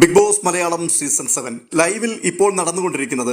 Bigg Boss Malayalam season seven ലൈവിൽ ഇപ്പോൾ നടന്നുകൊണ്ടിരിക്കുന്നത്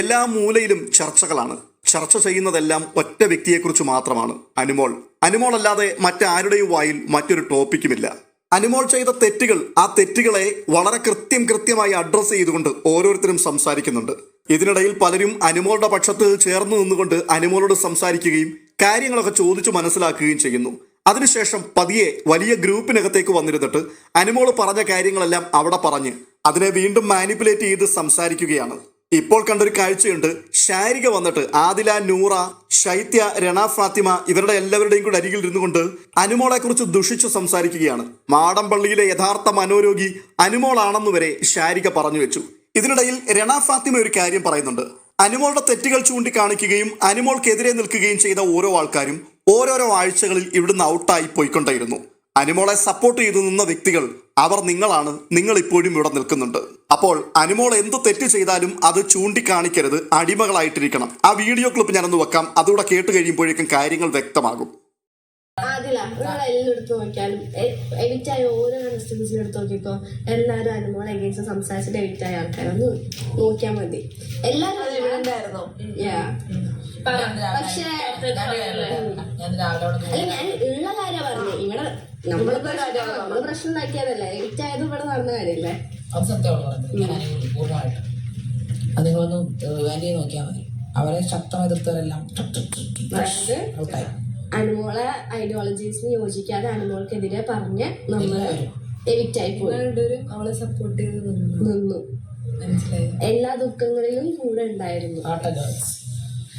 എല്ലാ മൂലയിലും ചർച്ചകളാണ്. ചർച്ച ചെയ്യുന്നതെല്ലാം ഒറ്റ വ്യക്തിയെക്കുറിച്ച് മാത്രമാണ്. അനുമോൾ. അനുമോൾ അല്ലാതെ മറ്റാരുടെയും വായിൽ മറ്റൊരു ടോപ്പിക്കുമില്ല. അനുമോൾ ചെയ്ത തെറ്റുകൾ ആ തെറ്റുകളെ വളരെ കൃത്യം കൃത്യമായി അഡ്രസ്സ് ചെയ്തുകൊണ്ട് ഓരോരുത്തരും സംസാരിക്കുന്നുണ്ട്. ഇതിനിടയിൽ പലരും അനുമോളുടെ പക്ഷത്ത് ചേർന്ന് നിന്നുകൊണ്ട് അനുമോളോട് സംസാരിക്കുകയും കാര്യങ്ങളൊക്കെ ചോദിച്ചു മനസ്സിലാക്കുകയും ചെയ്യുന്നു. അതിനുശേഷം പതിയെ വലിയ ഗ്രൂപ്പിനകത്തേക്ക് വന്നിരുന്നിട്ട് അനുമോൾ പറഞ്ഞ കാര്യങ്ങളെല്ലാം അവിടെ പറഞ്ഞ് അതിനെ വീണ്ടും മാനിപ്പുലേറ്റ് ചെയ്ത് സംസാരിക്കുകയാണ്. ഇപ്പോൾ കണ്ടൊരു കാഴ്ചയുണ്ട്. ഷാരിക വന്നിട്ട് ആദില നൂറ ശൈത്യ രണ ഫാത്തിമ ഇവരുടെ എല്ലാവരുടെയും കൂടെ അരികിൽ ഇരുന്നുകൊണ്ട് അനുമോളെ കുറിച്ച് ദുഷിച്ചു സംസാരിക്കുകയാണ്. മാടമ്പള്ളിയിലെ യഥാർത്ഥ മനോരോഗി അനുമോളാണെന്ന് വരെ ശാരിക പറഞ്ഞു വെച്ചു. ഇതിനിടയിൽ രണ ഫാത്തിമ ഒരു കാര്യം പറയുന്നുണ്ട്. അനുമോളുടെ തെറ്റുകൾ ചൂണ്ടിക്കാണിക്കുകയും അനിമോൾക്കെതിരെ നിൽക്കുകയും ചെയ്ത ഓരോ ആൾക്കാരും ഓരോരോ ആഴ്ചകളിൽ ഇവിടുന്ന് ഔട്ടായി പോയിക്കൊണ്ടേയിരുന്നു. അനിമോളെ സപ്പോർട്ട് ചെയ്തു നിന്ന വ്യക്തികൾ അവർ നിങ്ങളാണ്. നിങ്ങൾ ഇപ്പോഴും ഇവിടെ നിൽക്കുന്നുണ്ട്. അപ്പോൾ അനിമോൾ എന്ത് തെറ്റ് ചെയ്താലും അത് ചൂണ്ടിക്കാണിക്കരുത്. അടിമകളായിട്ടിരിക്കണം. ആ വീഡിയോ ക്ലിപ്പ് ഞാനൊന്ന് വെക്കാം. അതുകൂടെ കേട്ട് കഴിയുമ്പോഴേക്കും കാര്യങ്ങൾ വ്യക്തമാകും. നിങ്ങൾ എല്ലാം എടുത്ത് നോക്കിയാലും ആയ ഓരോ കൺസ്റ്റൻസിനും എടുത്ത് നോക്കിക്കോ എല്ലാവരും അനുമോൾ എഗൻസ്റ്റ് സംസാരിച്ചിട്ട് എഡിറ്റായ ആൾക്കാരൊന്ന് നോക്കിയാൽ മതി. Yeah. പക്ഷേ അല്ല ഞാൻ ഉള്ള കാര്യം പറഞ്ഞു. ഇവിടെ നമ്മൾ നമ്മൾ പ്രശ്നം ഉണ്ടാക്കിയതല്ലേ. എഡിറ്റ് ആയത് ഇവിടെ നടന്ന കാര്യല്ലേ? അത് സത്യമാണ് അത് നിങ്ങളൊന്ന് വാല്യൂ നോക്കിയാൽ മതി. അവരെ ശക്തമായി എതിർത്തവരെല്ലാം ഔട്ടായി അനുമോളെ ഐഡിയോളജീസിന് യോജിക്കാതെ അനുമോൾക്കെതിരെ പറഞ്ഞ് നമ്മൾ എവിക്റ്റ് ആയി പോയി. അവളെ സപ്പോർട്ട് ചെയ്ത് നിന്നു. എല്ലാ ദുഃഖങ്ങളിലും കൂടെ ഉണ്ടായിരുന്നു.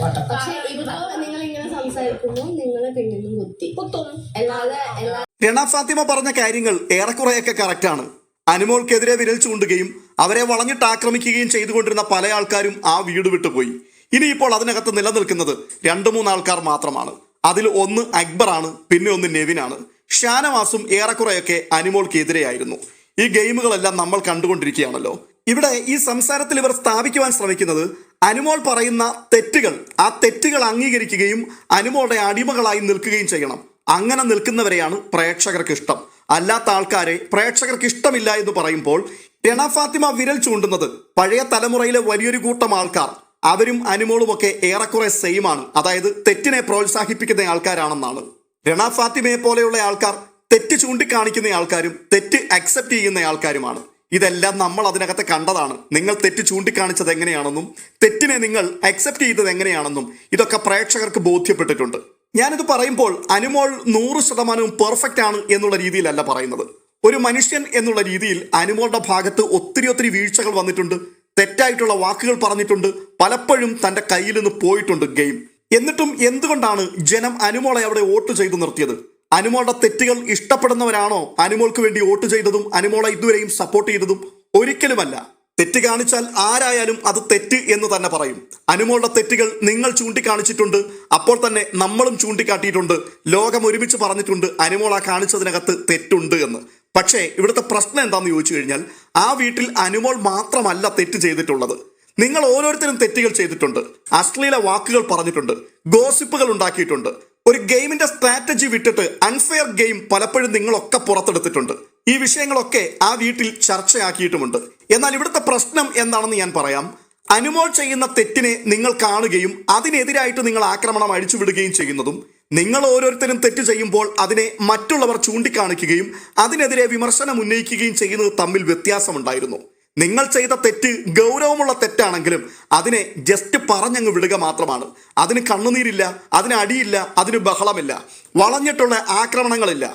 പക്ഷെ ഇപ്പൊ നിങ്ങൾ ഇങ്ങനെ സംസാരിക്കുമ്പോൾ നിങ്ങൾ പിന്നിൽ നിന്ന് കുത്തി. കുത്തും. അല്ലാതെ എല്ലാ രണ ഫാത്തിമ പറഞ്ഞ കാര്യങ്ങൾ ഏറെക്കുറെയൊക്കെ കറക്റ്റാണ് അനുമോൾക്കെതിരെ വിരൽ ചൂണ്ടുകയും അവരെ വളഞ്ഞിട്ട് ആക്രമിക്കുകയും ചെയ്തുകൊണ്ടിരുന്ന പല ആൾക്കാരും ആ വീട് വിട്ടുപോയി. ഇനിയിപ്പോൾ അതിനകത്ത് നിലനിൽക്കുന്നത് രണ്ടു മൂന്ന് ആൾക്കാർ മാത്രമാണ്. അതിൽ ഒന്ന് അക്ബറാണ് പിന്നെ ഒന്ന് നെവിനാണ്. ഷാനവാസും ഏറെക്കുറെയൊക്കെ അനുമോൾക്കെതിരെയായിരുന്നു. ഈ ഗെയിമുകളെല്ലാം നമ്മൾ കണ്ടുകൊണ്ടിരിക്കുകയാണല്ലോ. ഇവിടെ ഈ സംസാരത്തിൽ ഇവർ സ്ഥാപിക്കുവാൻ ശ്രമിക്കുന്നത് അനുമോൾ പറയുന്ന തെറ്റുകൾ ആ തെറ്റുകൾ അംഗീകരിക്കുകയും അനുമോളുടെ അടിമകളായി നിൽക്കുകയും ചെയ്യണം. അങ്ങനെ നിൽക്കുന്നവരെയാണ് പ്രേക്ഷകർക്ക് ഇഷ്ടം അല്ലാത്ത ആൾക്കാരെ പ്രേക്ഷകർക്ക് ഇഷ്ടമില്ല എന്ന് പറയുമ്പോൾ രണ ഫാത്തിമ വിരൽ ചൂണ്ടുന്നത് പഴയ തലമുറയിലെ വലിയൊരു കൂട്ടം ആൾക്കാർ അവരും അനുമോളുമൊക്കെ ഏറെക്കുറെ സെയിം ആണ്. അതായത് തെറ്റിനെ പ്രോത്സാഹിപ്പിക്കുന്ന ആൾക്കാരാണെന്നാണ്. രണ ഫാത്തിമയെ പോലെയുള്ള ആൾക്കാർ തെറ്റ് ചൂണ്ടിക്കാണിക്കുന്ന ആൾക്കാരും തെറ്റ് അക്സെപ്റ്റ് ചെയ്യുന്ന ആൾക്കാരുമാണ്. ഇതെല്ലാം നമ്മൾ അതിനകത്ത് കണ്ടതാണ്. നിങ്ങൾ തെറ്റ് ചൂണ്ടിക്കാണിച്ചത് എങ്ങനെയാണെന്നും തെറ്റിനെ നിങ്ങൾ അക്സെപ്റ്റ് ചെയ്തത് എങ്ങനെയാണെന്നും ഇതൊക്കെ പ്രേക്ഷകർക്ക് ബോധ്യപ്പെട്ടിട്ടുണ്ട്. ഞാനിത് പറയുമ്പോൾ അനുമോൾ നൂറ് ശതമാനവും പെർഫെക്റ്റ് ആണ് എന്നുള്ള രീതിയിലല്ല പറയുന്നത്. ഒരു മനുഷ്യൻ എന്നുള്ള രീതിയിൽ അനുമോളുടെ ഭാഗത്ത് ഒത്തിരി ഒത്തിരി വീഴ്ചകൾ വന്നിട്ടുണ്ട്. തെറ്റായിട്ടുള്ള വാക്കുകൾ പറഞ്ഞിട്ടുണ്ട്. പലപ്പോഴും തന്റെ കയ്യിൽ നിന്ന് പോയിട്ടുണ്ട് ഗെയിം. എന്നിട്ടും എന്തുകൊണ്ടാണ് ജനം അനുമോളെ അവിടെ വോട്ട് ചെയ്തു നിർത്തിയത്? അനുമോളുടെ തെറ്റുകൾ ഇഷ്ടപ്പെടുന്നവരാണോ? അനുമോൾക്ക് വേണ്ടി വോട്ട് ചെയ്തതും അനുമോളെ ഇതുവരെയും സപ്പോർട്ട് ചെയ്തതും ഒരിക്കലുമല്ല. തെറ്റ് കാണിച്ചാൽ ആരായാലും അത് തെറ്റ് എന്ന് തന്നെ പറയും. അനുമോളുടെ തെറ്റുകൾ നിങ്ങൾ ചൂണ്ടിക്കാണിച്ചിട്ടുണ്ട്. അപ്പോൾ തന്നെ നമ്മളും ചൂണ്ടിക്കാട്ടിയിട്ടുണ്ട്. ലോകം ഒരുമിച്ച് പറഞ്ഞിട്ടുണ്ട് അനുമോള കാണിച്ചതിനകത്ത് തെറ്റുണ്ട് എന്ന്. പക്ഷേ ഇവിടുത്തെ പ്രശ്നം എന്താണെന്ന് ചോദിച്ചു കഴിഞ്ഞാൽ ആ വീട്ടിൽ അനുമോൾ മാത്രമല്ല തെറ്റ് ചെയ്തിട്ടുള്ളത്. നിങ്ങൾ ഓരോരുത്തരും തെറ്റുകൾ ചെയ്തിട്ടുണ്ട്. അശ്ലീല വാക്കുകൾ പറഞ്ഞിട്ടുണ്ട്. ഗോസിപ്പുകൾ ഉണ്ടാക്കിയിട്ടുണ്ട്. ഒരു ഗെയിമിന്റെ സ്ട്രാറ്റജി വിട്ടിട്ട് അൺഫെയർ ഗെയിം പലപ്പോഴും നിങ്ങളൊക്കെ പുറത്തെടുത്തിട്ടുണ്ട്. ഈ വിഷയങ്ങളൊക്കെ ആ വീട്ടിൽ ചർച്ചയാക്കിയിട്ടുമുണ്ട്. എന്നാൽ ഇവിടുത്തെ പ്രശ്നം എന്താണെന്ന് ഞാൻ പറയാം. അനുമോൾ ചെയ്യുന്ന തെറ്റിനെ നിങ്ങൾ കാണുകയും അതിനെതിരായിട്ട് നിങ്ങൾ ആക്രമണം അഴിച്ചുവിടുകയും ചെയ്യുന്നതും നിങ്ങൾ ഓരോരുത്തരും തെറ്റ് ചെയ്യുമ്പോൾ അതിനെ മറ്റുള്ളവർ ചൂണ്ടിക്കാണിക്കുകയും അതിനെതിരെ വിമർശനം ഉന്നയിക്കുകയും ചെയ്യുന്നത് തമ്മിൽ വ്യത്യാസമുണ്ടായിരുന്നു. നിങ്ങൾ ചെയ്ത തെറ്റ് ഗൗരവമുള്ള തെറ്റാണെങ്കിലും അതിനെ ജസ്റ്റ് പറഞ്ഞങ്ങ് വിടുക മാത്രമാണ്. അതിന് കണ്ണുനീരില്ല അതിന് അടിയില്ല അതിന് ബഹളമില്ല വളഞ്ഞിട്ടുള്ള ആക്രമണങ്ങളില്ല.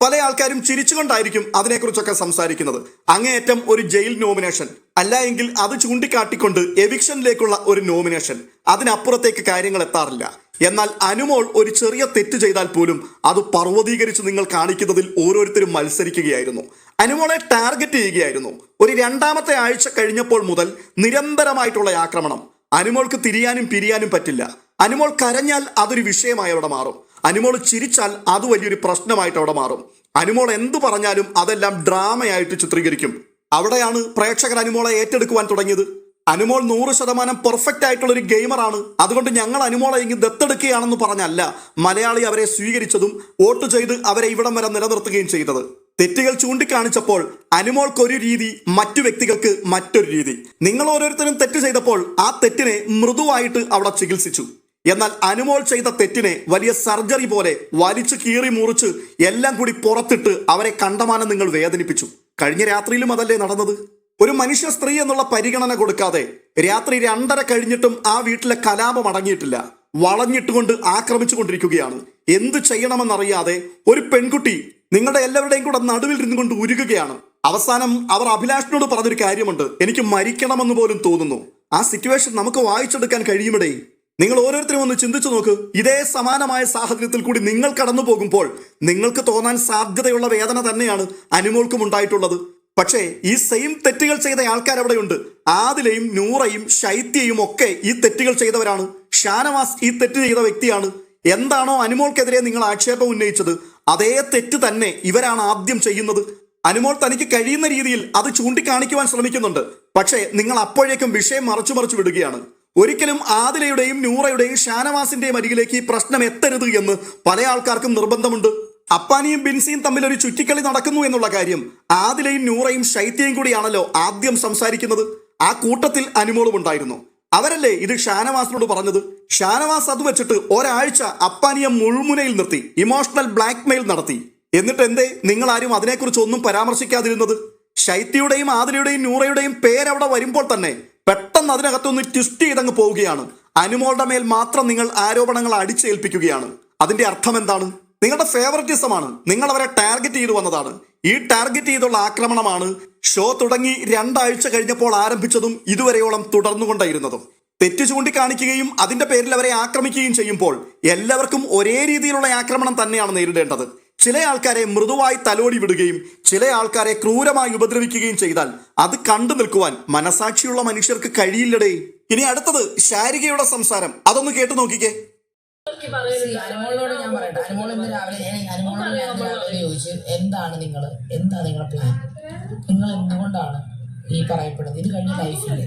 പല ആൾക്കാരും ചിരിച്ചുകൊണ്ടായിരിക്കും അതിനെക്കുറിച്ചൊക്കെ സംസാരിക്കുന്നത്. അങ്ങേയറ്റം ഒരു ജയിൽ നോമിനേഷൻ അല്ല എങ്കിൽ അത് ചൂണ്ടിക്കാട്ടിക്കൊണ്ട് എവിക്ഷനിലേക്കുള്ള ഒരു നോമിനേഷൻ. അതിനപ്പുറത്തേക്ക് കാര്യങ്ങൾ എത്താറില്ല. എന്നാൽ അനുമോൾ ഒരു ചെറിയ തെറ്റ് ചെയ്താൽ പോലും അത് പർവതീകരിച്ച് നിങ്ങൾ കാണിക്കുന്നതിൽ ഓരോരുത്തരും മത്സരിക്കുകയായിരുന്നു. അനുമോളെ ടാർഗറ്റ് ചെയ്യുകയായിരുന്നു. ഒരു രണ്ടാമത്തെ ആഴ്ച കഴിഞ്ഞപ്പോൾ മുതൽ നിരന്തരമായിട്ടുള്ള ആക്രമണം. അനുമോൾക്ക് തിരിയാനും പിരിയാനും പറ്റില്ല. അനുമോൾ കരഞ്ഞാൽ അതൊരു വിഷയമായി അവിടെ മാറും. അനുമോൾ ചിരിച്ചാൽ അത് വലിയൊരു പ്രശ്നമായിട്ട് അവിടെ മാറും. അനുമോൾ എന്തു പറഞ്ഞാലും അതെല്ലാം ഡ്രാമയായിട്ട് ചിത്രീകരിക്കും. അവിടെയാണ് പ്രേക്ഷകർ അനുമോളെ ഏറ്റെടുക്കുവാൻ തുടങ്ങിയത്. അനുമോൾ നൂറ് ശതമാനം പെർഫെക്റ്റ് ആയിട്ടുള്ള ഒരു ഗെയിമറാണ് അതുകൊണ്ട് ഞങ്ങൾ അനുമോളെ ഇങ്ങ് ദത്തെടുക്കുകയാണെന്ന് പറഞ്ഞല്ല. മലയാളി അവരെ സ്വീകരിച്ചതും വോട്ട് ചെയ്ത് അവരെ ഇവിടം വരെ നിലനിർത്തുകയും ചെയ്തത്. തെറ്റുകൾ ചൂണ്ടിക്കാണിച്ചപ്പോൾ അനുമോൾക്കൊരു രീതി മറ്റു വ്യക്തികൾക്ക് മറ്റൊരു രീതി. നിങ്ങൾ ഓരോരുത്തരും തെറ്റ് ചെയ്തപ്പോൾ ആ തെറ്റിനെ മൃദുവായിട്ട് അവിടെ ചികിത്സിച്ചു. എന്നാൽ അനുമോൾ ചെയ്ത തെറ്റിനെ വലിയ സർജറി പോലെ വലിച്ചു കീറി മുറിച്ച് എല്ലാം കൂടി പുറത്തിട്ട് അവരെ കണ്ടമാനം നിങ്ങൾ വേദനിപ്പിച്ചു. കഴിഞ്ഞ രാത്രിയിലും അതല്ലേ നടന്നത്? ഒരു മനുഷ്യ സ്ത്രീ എന്നുള്ള പരിഗണന കൊടുക്കാതെ രാത്രി രണ്ടര കഴിഞ്ഞിട്ടും ആ വീട്ടിലെ കലാപം അടങ്ങിയിട്ടില്ല. വളഞ്ഞിട്ടുകൊണ്ട് ആക്രമിച്ചു കൊണ്ടിരിക്കുകയാണ് എന്ത് ചെയ്യണമെന്നറിയാതെ ഒരു പെൺകുട്ടി നിങ്ങളുടെ എല്ലാവരുടെയും കൂടെ നടുവിൽ ഇരുന്നു കൊണ്ട് ഉരുകുകയാണ്. അവസാനം അവർ അഭിലാഷിനോട് പറഞ്ഞൊരു കാര്യമുണ്ട്. എനിക്ക് മരിക്കണമെന്ന് പോലും തോന്നുന്നു. ആ സിറ്റുവേഷൻ നമുക്ക് വായിച്ചെടുക്കാൻ കഴിയുമിടേ. നിങ്ങൾ ഓരോരുത്തരും ഒന്ന് ചിന്തിച്ചു നോക്ക്. ഇതേ സമാനമായ സാഹചര്യത്തിൽ കൂടി നിങ്ങൾ കടന്നു പോകുമ്പോൾ നിങ്ങൾക്ക് തോന്നാൻ സാധ്യതയുള്ള വേദന തന്നെയാണ് അനുമോൾക്കും ഉണ്ടായിട്ടുള്ളത്. പക്ഷേ ഈ സെയിം തെറ്റുകൾ ചെയ്ത ആൾക്കാർ അവിടെയുണ്ട്. ആദിലയും നൂറയും ശൈത്യയും ഒക്കെ ഈ തെറ്റുകൾ ചെയ്തവരാണ്. ഷാനവാസ് ഈ തെറ്റ് ചെയ്ത വ്യക്തിയാണ്. എന്താണോ അനുമോൾക്കെതിരെ നിങ്ങൾ ആക്ഷേപം ഉന്നയിച്ചത് അതേ തെറ്റ് തന്നെ ഇവരാണ് ആദ്യം ചെയ്യുന്നത്. അനുമോൾ തനിക്ക് കഴിയുന്ന രീതിയിൽ അത് ചൂണ്ടിക്കാണിക്കുവാൻ ശ്രമിക്കുന്നുണ്ട്. പക്ഷേ നിങ്ങൾ അപ്പോഴേക്കും വിഷയം മറച്ചു മറിച്ചു വിടുകയാണ്. ഒരിക്കലും ആദിലയുടെയും നൂറയുടെയും ഷാനവാസിന്റെയും അരികിലേക്ക് ഈ പ്രശ്നം എത്തരുത് എന്ന് പല ആൾക്കാർക്കും നിർബന്ധമുണ്ട്. അപ്പാനിയും ബിൻസിയും തമ്മിൽ ഒരു ചുറ്റിക്കളി നടക്കുന്നു എന്നുള്ള കാര്യം ആദിലയും നൂറയും ശൈത്യയും കൂടിയാണല്ലോ ആദ്യം സംസാരിക്കുന്നത്. ആ കൂട്ടത്തിൽ അനുമോളും ഉണ്ടായിരുന്നു. അവരല്ലേ ഇത് ഷാനവാസിനോട് പറഞ്ഞത്? ഷാനവാസ് അത് വെച്ചിട്ട് ഒരാഴ്ച അപ്പാനിയെ മുൾമുനയിൽ നിർത്തി ഇമോഷണൽ ബ്ലാക്ക്മെയിൽ നടത്തി. എന്നിട്ട് എന്തേ നിങ്ങൾ ആരും അതിനെക്കുറിച്ച് ഒന്നും പരാമർശിക്കാതിരുന്നത്? ശൈത്യയുടെയും ആദിലയുടെയും നൂറയുടെയും പേരവിടെ വരുമ്പോൾ തന്നെ പെട്ടെന്ന് അതിനകത്തൊന്ന് ട്വിസ്റ്റ് ചെയ്തങ്ങ് പോവുകയാണ്. അനുമോളുടെ മേൽ മാത്രം നിങ്ങൾ ആരോപണങ്ങൾ അടിച്ചേൽപ്പിക്കുകയാണ്. അതിന്റെ അർത്ഥം എന്താണ്? നിങ്ങളുടെ ഫേവററ്റിസമാണ് നിങ്ങൾ അവരെ ടാർഗറ്റ് ചെയ്തു വന്നതാണ്. ഈ ടാർഗറ്റ് ചെയ്തുള്ള ആക്രമണമാണ് ഷോ തുടങ്ങി രണ്ടാഴ്ച കഴിഞ്ഞപ്പോൾ ആരംഭിച്ചതും ഇതുവരെയോളം തുടർന്നുകൊണ്ടായിരുന്നതും. തെറ്റ് ചൂണ്ടിക്കാണിക്കുകയും അതിന്റെ പേരിൽ അവരെ ആക്രമിക്കുകയും ചെയ്യുമ്പോൾ എല്ലാവർക്കും ഒരേ രീതിയിലുള്ള ആക്രമണം തന്നെയാണ് നേരിടേണ്ടത്. ചില ആൾക്കാരെ മൃദുവായി തലോടി വിടുകയും ചില ആൾക്കാരെ ക്രൂരമായി ഉപദ്രവിക്കുകയും ചെയ്താൽ അത് കണ്ടു നിൽക്കുവാൻ മനസാക്ഷിയുള്ള മനുഷ്യർക്ക് കഴിയില്ലടേ. ഇനി അടുത്തത് ശാരികയുടെ സംസാരം. അതൊന്ന് കേട്ടു നോക്കിക്കേ. ഞാൻ പറയട്ടെ. അനുമോൾ ഇന്ന് രാവിലെ ഞാൻ അനുമോളോട് ഞാൻ ഇന്ന് രാവിലെ ചോദിച്ചു എന്താണ് നിങ്ങൾ എന്താ നിങ്ങളുടെ പ്ലാൻ നിങ്ങൾ എന്തുകൊണ്ടാണ് ഈ പറയപ്പെടുന്നത്? ഇത് കഴിഞ്ഞ ലൈഫിൽ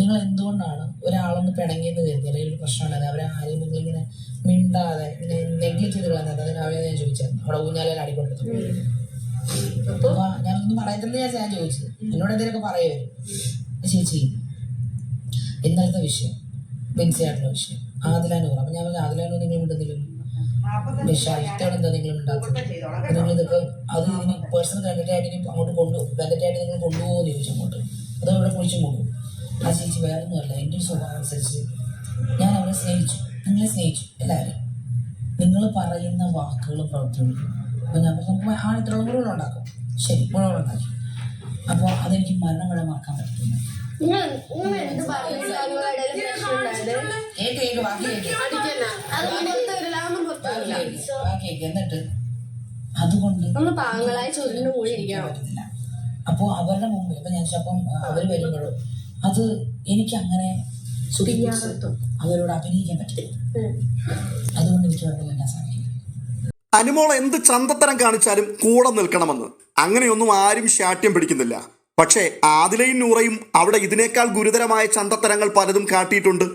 നിങ്ങൾ എന്തുകൊണ്ടാണ് ഒരാളൊന്ന് പിണങ്ങിയെന്ന് കരുതി അല്ലെങ്കിൽ ഒരു പ്രശ്നം ഉണ്ടായത് അവരെ ആരെയും നിങ്ങളിങ്ങനെ മിണ്ടാതെ ഇങ്ങനെ നെഗ്ലക്ട് ചെയ്ത് കളഞ്ഞത്? അത് രാവിലെ ഞാൻ ചോദിച്ചത്. അവിടെ ഊഞ്ഞാലയിൽ അടികൊടുത്തു അപ്പൊ? ഞാനൊന്നും പറയത്തില്ല ഞാൻ ഞാൻ ചോദിച്ചത്. എന്നോട് എന്തെങ്കിലുമൊക്കെ പറയുമായിരുന്നു ചേച്ചി ഇന്നലത്തെ വിഷയം മിൻസിയായിട്ടുള്ള വിഷയം ആദിലാനൂർ അപ്പൊ ഞാൻ ആദിലാനൂർ നിങ്ങൾ മിണ്ടുന്നില്ലല്ലോ വിശാലത്തോടെ എന്താ നിങ്ങൾ ഉണ്ടാക്കുന്നത്? നിങ്ങൾ ഇതൊക്കെ അത് ഇനി പേഴ്സണൽ കണ്ടിട്ടായിട്ട് ഇനി അങ്ങോട്ട് കൊണ്ടു കണ്ടിട്ടായിട്ട് നിങ്ങൾ കൊണ്ടുപോകുമെന്ന് ചോദിച്ചു അങ്ങോട്ട്. അത് അവിടെ കുഴിച്ചു കൊണ്ടു ആ ചേച്ചി വേറെ ഒന്നുമല്ല എന്റെ ഒരു സ്വഭാവം അനുസരിച്ച് ഞാൻ അവരെ സ്നേഹിച്ചു. നിങ്ങളെ സ്നേഹിച്ചു എല്ലാവരും നിങ്ങൾ പറയുന്ന വാക്കുകളും പ്രവർത്തികളും അപ്പോൾ ഞാൻ നമുക്ക് ആ ഇത്രയും ആഴത്തിലുള്ള ഉണ്ടാക്കും. ശരി മുറിവുകളുണ്ടാക്കി അപ്പോൾ അതെനിക്ക് മരണം വരെ മറക്കാൻ പറ്റുന്നു ഏക്ക് ഏക്ക് ബാക്കി കേക്ക് അടിക്കണ്ട അതൊന്നും പുറത്ത് വരില്ല അതൊന്നും പുറത്ത് ബാക്കി വരില്ല കേക്ക് ബാക്കി കേക്ക് എന്നിട്ട് അതുകൊണ്ട് നമ്മൾ പാങ്ങളായ ഇരിക്കണം. പറ്റത്തില്ല. അപ്പോൾ അവരുടെ മുമ്പിൽ ഇപ്പം ഞാൻ അപ്പം അവർ വരുമ്പോഴും അത് എനിക്ക് അങ്ങനെ അവരോട് അഭിനയിക്കാൻ പറ്റില്ല അതുകൊണ്ട് എനിക്ക് അവരുടെ എല്ലാം അനുമോൾ എന്ത് ചന്തത്തരം കാണിച്ചാലും കൂടെ നിൽക്കണമെന്ന്. അങ്ങനെയൊന്നും ആരും ശാഠ്യം പിടിക്കുന്നില്ല. പക്ഷേ ആദിലയും നൂറയും അവിടെ ഇതിനേക്കാൾ ഗുരുതരമായ ചന്തത്തരങ്ങൾ പലതും കാട്ടിയിട്ടുണ്ട്.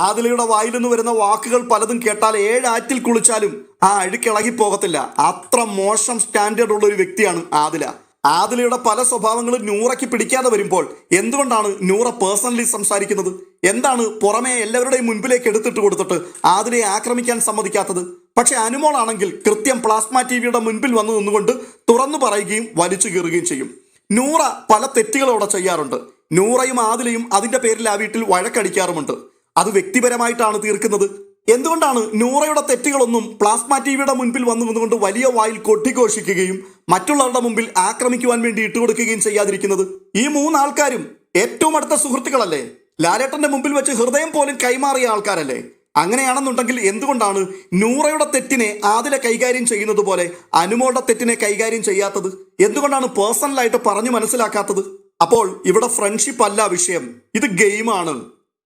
ആദിലയുടെ വായിൽ നിന്ന് വരുന്ന വാക്കുകൾ പലതും കേട്ടാൽ ഏഴാറ്റിൽ കുളിച്ചാലും ആ അഴുക്കിളകി പോകത്തില്ല അത്ര മോശം സ്റ്റാൻഡേർഡ് ഉള്ള ഒരു വ്യക്തിയാണ് ആദില. ആദിലയുടെ പല സ്വഭാവങ്ങളും നൂറയ്ക്ക് പിടിക്കാതെ വരുമ്പോൾ എന്തുകൊണ്ടാണ് നൂറ പേഴ്സണലി സംസാരിക്കുന്നത്? എന്താണ് പുറമെ എല്ലാവരുടെയും മുൻപിലേക്ക് എടുത്തിട്ട് കൊടുത്തിട്ട് ആദിലയെ ആക്രമിക്കാൻ സമ്മതിക്കാത്തത്? പക്ഷെ അനുമോളാണെങ്കിൽ കൃത്യം പ്ലാസ്മ ടി വിയുടെ മുൻപിൽ വന്നു നിന്നുകൊണ്ട് തുറന്നു പറയുകയും വലിച്ചു കീറുകയും ചെയ്യും. നൂറ പല തെറ്റുകളോടെ ചെയ്യാറുണ്ട്. നൂറയും ആദിലയും അതിന്റെ പേരിൽ ആ വീട്ടിൽ വഴക്കടിക്കാറുമുണ്ട്. അത് വ്യക്തിപരമായിട്ടാണ് തീർക്കുന്നത്. എന്തുകൊണ്ടാണ് നൂറയുടെ തെറ്റുകളൊന്നും പ്ലാസ്മ ടിവിയുടെ മുൻപിൽ വന്നു നിന്നുകൊണ്ട് വലിയ വായിൽ കൊട്ടിഘോഷിക്കുകയും മറ്റുള്ളവരുടെ മുമ്പിൽ ആക്രമിക്കുവാൻ വേണ്ടി ഇട്ടുകൊടുക്കുകയും ചെയ്യാതിരിക്കുന്നത്? ഈ മൂന്നാൾക്കാരും ഏറ്റവും അടുത്ത സുഹൃത്തുക്കളല്ലേ? ലാലേട്ടന്റെ മുമ്പിൽ വെച്ച് ഹൃദയം പോലും കൈമാറിയ ആൾക്കാരല്ലേ? അങ്ങനെയാണെന്നുണ്ടെങ്കിൽ എന്തുകൊണ്ടാണ് നൂറയുടെ തെറ്റിനെ ആദിലെ കൈകാര്യം ചെയ്യുന്നത് പോലെ അനുമോളുടെ തെറ്റിനെ കൈകാര്യം ചെയ്യാത്തത്? എന്തുകൊണ്ടാണ് പേഴ്സണലായിട്ട് പറഞ്ഞു മനസ്സിലാക്കാത്തത്? അപ്പോൾ ഇവിടെ ഫ്രണ്ട്ഷിപ്പ് അല്ല വിഷയം. ഇത് ഗെയിമാണ്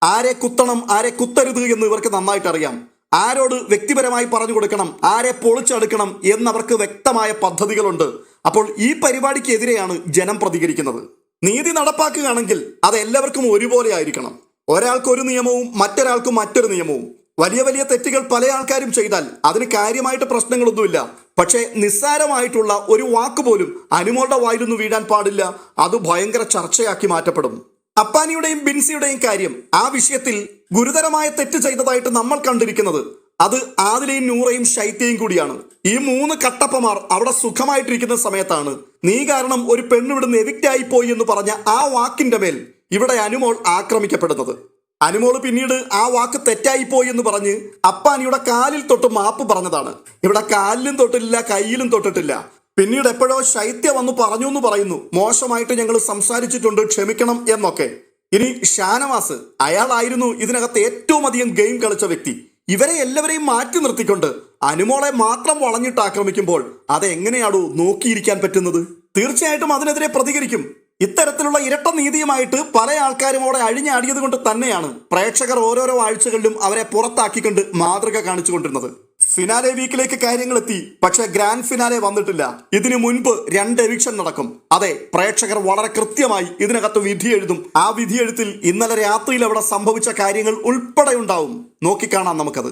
ആരെ കുത്തണം ആരെ കുത്തരുത് എന്ന് ഇവർക്ക് നന്നായിട്ട് അറിയാം ആരോട് വ്യക്തിപരമായി പറഞ്ഞു കൊടുക്കണം ആരെ പൊളിച്ചെടുക്കണം എന്നവർക്ക് വ്യക്തമായ പദ്ധതികളുണ്ട്. അപ്പോൾ ഈ പരിപാടിക്കെതിരെയാണ് ജനം പ്രതികരിക്കുന്നത്. നീതി നടപ്പാക്കുകയാണെങ്കിൽ അത് എല്ലാവർക്കും ഒരുപോലെ ആയിരിക്കണം. ഒരാൾക്ക് ഒരു നിയമവും മറ്റൊരാൾക്ക് മറ്റൊരു നിയമവും. വലിയ വലിയ തെറ്റുകൾ പല ആൾക്കാരും ചെയ്താൽ അതിന് കാര്യമായിട്ട് പ്രശ്നങ്ങളൊന്നുമില്ല. പക്ഷേ നിസ്സാരമായിട്ടുള്ള ഒരു വാക്ക് പോലും അനുമോളുടെ വായിലൊന്നും വീഴാൻ പാടില്ല. അത് ഭയങ്കര ചർച്ചയാക്കി മാറ്റപ്പെടും. അപ്പാനിയുടെയും ബിൻസിയുടെയും കാര്യം ആ വിഷയത്തിൽ ഗുരുതരമായ തെറ്റ് ചെയ്തതായിട്ട് നമ്മൾ കണ്ടിരിക്കുന്നത്. അത് ആദിലയും നൂറയും ശൈത്യയും കൂടിയാണ്. ഈ മൂന്ന് കട്ടപ്പമാർ അവിടെ സുഖമായിട്ടിരിക്കുന്ന സമയത്താണ്. നീ കാരണം ഒരു പെണ്ണിവിടുന്ന് എവിക്റ്റ് പോയി എന്ന് പറഞ്ഞ ആ വാക്കിന്റെ മേൽ ഇവിടെ അനുമോൾ ആക്രമിക്കപ്പെടുന്നത്. അനുമോൾ പിന്നീട് ആ വാക്ക് തെറ്റായി പോയി എന്ന് പറഞ്ഞ് അപ്പാനിയുടെ കാലിൽ തൊട്ട് മാപ്പ് പറഞ്ഞതാണ്. ഇവിടെ കാലിലും തൊട്ടിട്ടില്ല കയ്യിലും തൊട്ടിട്ടില്ല. പിന്നീട് എപ്പോഴോ ശൈത്യ വന്ന് പറഞ്ഞു എന്ന് പറയുന്നു. മോശമായിട്ട് ഞങ്ങൾ സംസാരിച്ചിട്ടുണ്ട് ക്ഷമിക്കണം എന്നൊക്കെ. ഇനി ഷാനവാസ് അയാളായിരുന്നു ഇതിനകത്ത് ഏറ്റവും അധികം ഗെയിം കളിച്ച വ്യക്തി. ഇവരെ എല്ലാവരെയും മാറ്റി നിർത്തിക്കൊണ്ട് അനുമോളെ മാത്രം വളഞ്ഞിട്ട് ആക്രമിക്കുമ്പോൾ അതെങ്ങനെയാണോ നോക്കിയിരിക്കാൻ പറ്റുന്നത്? തീർച്ചയായിട്ടും അതിനെതിരെ പ്രതികരിക്കും. ഇത്തരത്തിലുള്ള ഇരട്ട നീതിയുമായിട്ട് പല ആൾക്കാരും അവിടെ അഴിഞ്ഞാടിയത് കൊണ്ട് തന്നെയാണ് പ്രേക്ഷകർ ഓരോരോ ആഴ്ചകളിലും അവരെ പുറത്താക്കിക്കൊണ്ട് മാതൃക കാണിച്ചുകൊണ്ടിരുന്നത്. ഫിനാലെ വീക്കിലേക്ക് കാര്യങ്ങൾ എത്തി പക്ഷെ ഗ്രാൻഡ് ഫിനാലെ വന്നിട്ടില്ല. ഇതിനു മുൻപ് രണ്ട് എവിക്ഷൻ നടക്കും. അതെ പ്രേക്ഷകർ വളരെ കൃത്യമായി ഇതിനകത്ത് വിധി എഴുതും. ആ വിധി എഴുത്തിൽ ഇന്നലെ രാത്രിയിൽ അവിടെ സംഭവിച്ച കാര്യങ്ങൾ ഉൾപ്പെടെ ഉണ്ടാവും നോക്കിക്കാണാം നമുക്കത്.